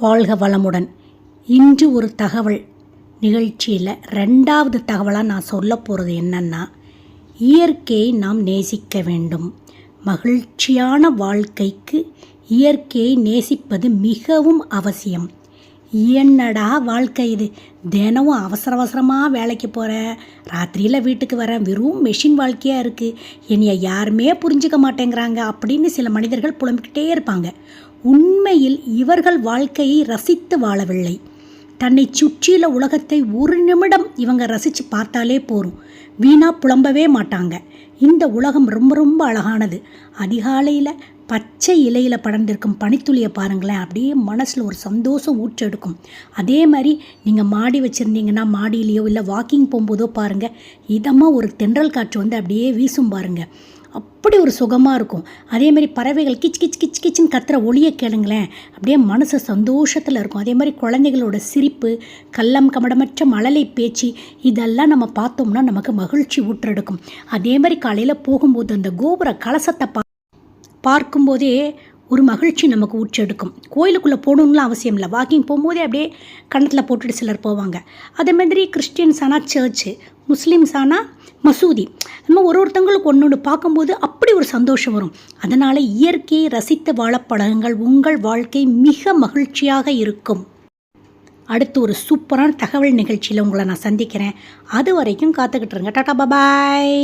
வாழ்க வளமுடன். இன்று ஒரு தகவல். நிகழ்ச்சியில் ரெண்டாவது தகவலாக நான் சொல்ல போகிறது என்னன்னா இயற்கையை நாம் நேசிக்க வேண்டும். மகிழ்ச்சியான வாழ்க்கைக்கு இயற்கையை நேசிப்பது மிகவும் அவசியம். என்னடா வாழ்க்கை இது? தினமும் அவசர அவசரமாக வேலைக்கு போகிறேன் ராத்திரியில் வீட்டுக்கு வரேன் வெறும் மெஷின் வாழ்க்கையாக இருக்குது என்னைய யாருமே புரிஞ்சுக்க மாட்டேங்கிறாங்க அப்படின்னு சில மனிதர்கள் புலம்பிக்கிட்டே இருப்பாங்க. உண்மையில் இவர்கள் வாழ்க்கையை ரசித்து வாழவில்லை. தன்னை சுற்றியுள்ள உலகத்தை ஒரு நிமிடம் இவங்க ரசித்து பார்த்தாலே போதும். வீணாக புலம்பவே மாட்டாங்க. இந்த உலகம் ரொம்ப ரொம்ப அழகானது. அதிகாலையில் பச்சை இலையில் படர்ந்திருக்கும் பனித்துளியை பாருங்களேன். அப்படியே மனசில் ஒரு சந்தோஷம் ஊற்றெடுக்கும் அதே மாதிரி நீங்கள் மாடி வச்சுருந்தீங்கன்னா மாடியிலையோ இல்லை வாக்கிங் போகும்போதோ பாருங்கள் இதமாக ஒரு தென்றல் காற்று வந்து அப்படியே வீசும் பாருங்கள் அப்படி ஒரு சுகமாக இருக்கும். அதேமாதிரி பறவைகள் கிச் கிச் கிச் கிச்சின்னு கத்துற ஒளியை கேளுங்களேன். அப்படியே மனசு சந்தோஷத்தில் இருக்கும். அதே மாதிரி குழந்தைகளோட சிரிப்பு கள்ளம் கமடமற்ற மழலை பேச்சு இதெல்லாம் நம்ம பார்த்தோம்னா நமக்கு மகிழ்ச்சி ஊற்றெடுக்கும். அதே மாதிரி காலையில் போகும்போது அந்த கோபுர கலசத்தை பா பார்க்கும்போதே ஒரு மகிழ்ச்சி நமக்கு உச்செடுக்கும் கோயிலுக்குள்ளே போகணும்லாம் அவசியம் இல்லை. வாக்கிங் போகும்போதே அப்படியே கணத்தில் போட்டுட்டு சிலர் போவாங்க. அதே மாதிரி கிறிஸ்டியன்ஸ் ஆனால் சர்ச்சு முஸ்லீம்ஸ் ஆனால் மசூதி. நம்ம ஒரு ஒருத்தங்களுக்கு ஒன்று ஒன்று பார்க்கும்போது அப்படி ஒரு சந்தோஷம் வரும். அதனால் இயற்கையை ரசித்து வாழப்பழகுங்கள் உங்கள் வாழ்க்கை மிக மகிழ்ச்சியாக இருக்கும். அடுத்து ஒரு சூப்பரான தகவல் நிகழ்ச்சியில் உங்களை நான் சந்திக்கிறேன். அது வரைக்கும் காத்துக்கிட்டு இருங்க. Tata bye bye